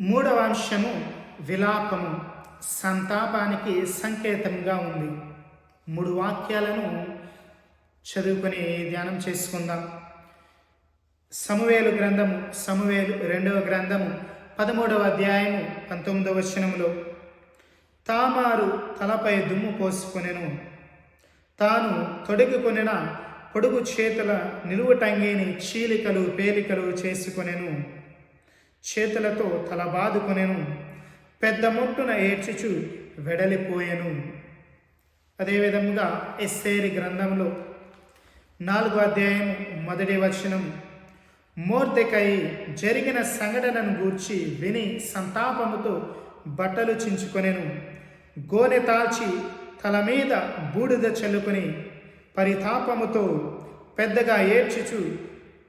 మూడవ అంశము విలాపము. సంతాపానికి సంకేతంగా ఉంది. మూడు వాక్యాలను చదువుకొని ధ్యానం చేసుకుందాం. సమవేలు గ్రంథము సమవేలు రెండవ గ్రంథము పదమూడవ అధ్యాయము పంతొమ్మిదవ వచనంలో తామారు తలపై దుమ్ము పోసుకొనెను. తాను తొడుగుకొనిన పొడుగు చేతుల నిలువుటంగిని చీలికలు పేలికలు చేసుకొనెను. చేతులతో తల బాదుకొనెను. పెద్ద మొట్టున ఏడ్చుచు వెడలిపోయెను. అదేవిధంగా ఎస్సేరి గ్రంథంలో నాలుగో అధ్యాయం మొదటి వచనం మూర్తికై జరిగిన సంఘటనను గూర్చి విని సంతాపముతో బట్టలు చించుకొనెను. గోనె తాల్చి తల మీద బూడిద చల్లుకొని పరితాపముతో పెద్దగా ఏడ్చుచు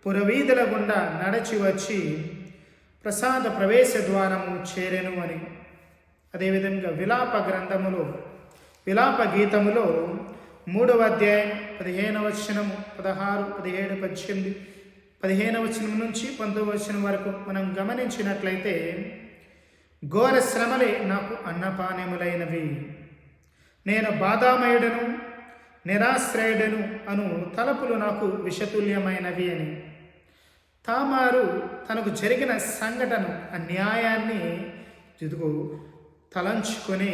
పురవీధుల గుండా నడచి వచ్చి ప్రసాద ప్రవేశ ద్వారము చేరెను అని. అదేవిధంగా విలాప గ్రంథములో విలాప గీతములో మూడవ అధ్యాయం పదిహేనవ వచనము పదహారు పదిహేడు పద్దెనిమిది పదిహేనవ వచనం నుంచి పంతొమ్మిది వచనం వరకు మనం గమనించినట్లయితే ఘోర శ్రమలే నాకు అన్నపానములైనవి నేను బాధామయుడను నిరాశ్రయుడను అను తలపులు నాకు విషతుల్యమైనవి అని. తామారు తనకు జరిగిన సంఘటన అన్యాయాన్ని ఇదిగో తలంచుకొని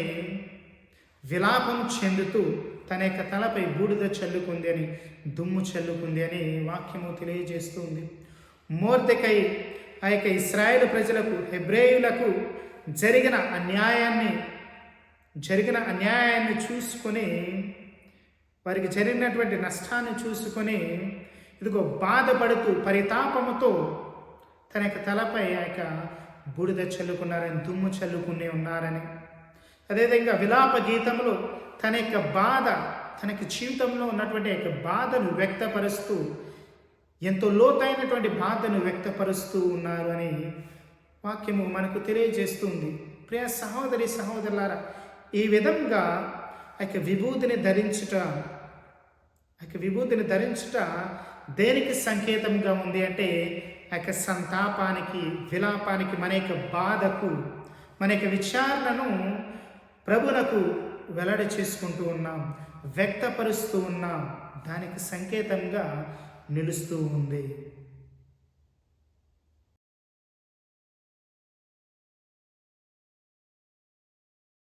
విలాపం చెందుతూ తన యొక్క తలపై బూడిద చల్లుకుంది అని దుమ్ము చల్లుకుంది అని వాక్యము తెలియజేస్తుంది. మోర్దెకై ఆ యొక్క ఇస్రాయేల్ ప్రజలకు హెబ్రేయులకు జరిగిన అన్యాయాన్ని జరిగిన అన్యాయాన్ని చూసుకొని వారికి జరిగినటువంటి నష్టాన్ని చూసుకొని ఇదిగో బాధపడుతూ పరితాపముతో తన యొక్క తలపై ఆ యొక్క బూడిద చల్లుకున్నారని దుమ్ము చల్లుకునే ఉన్నారని. అదేవిధంగా విలాప గీతంలో తన యొక్క బాధ తనకి జీవితంలో ఉన్నటువంటి యొక్క బాధను వ్యక్తపరుస్తూ ఎంతో లోతైనటువంటి బాధను వ్యక్తపరుస్తూ ఉన్నారు అని వాక్యము మనకు తెలియజేస్తుంది. ప్రియ సహోదరి సహోదరులారా ఈ విధంగా ఆ యొక్క విభూతిని ధరించుట ఆ యొక్క విభూతిని ధరించుట దేనికి సంకేతంగా ఉంది అంటే ఆ యొక్క సంతాపానికి విలాపానికి మన యొక్క బాధకు మన యొక్క విచారణను ప్రభులకు వెల్లడి చేసుకుంటూ ఉన్నాం వ్యక్తపరుస్తూ ఉన్నాం. దానికి సంకేతంగా నిలుస్తూ ఉంది.